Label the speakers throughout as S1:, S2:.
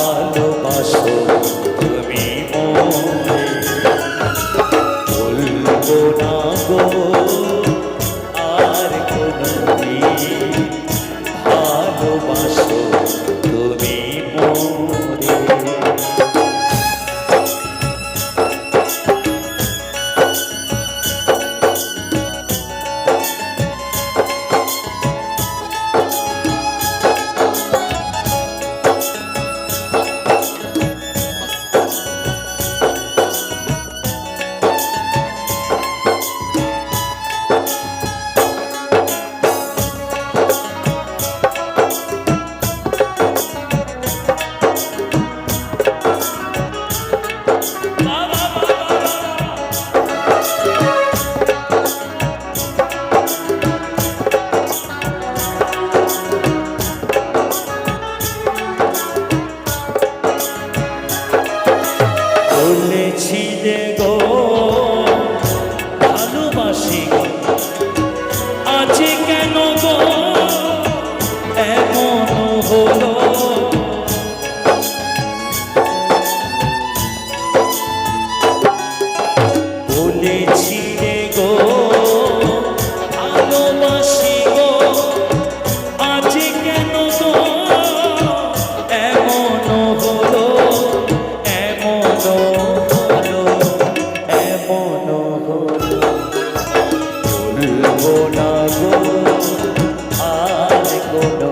S1: ভালোবাসো। আর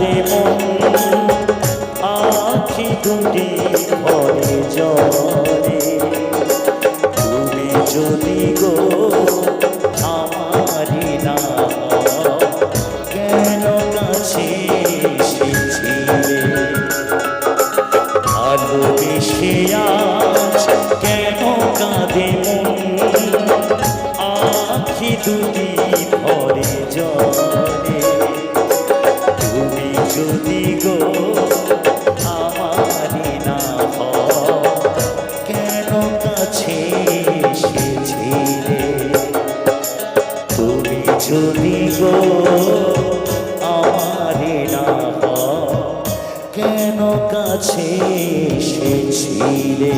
S1: রে আখি দুটি ভরে জরে তুমি যদি গো আমারি না কেন কাছে এসেছি ভালোবেসে আর কাছে এসেছিলে।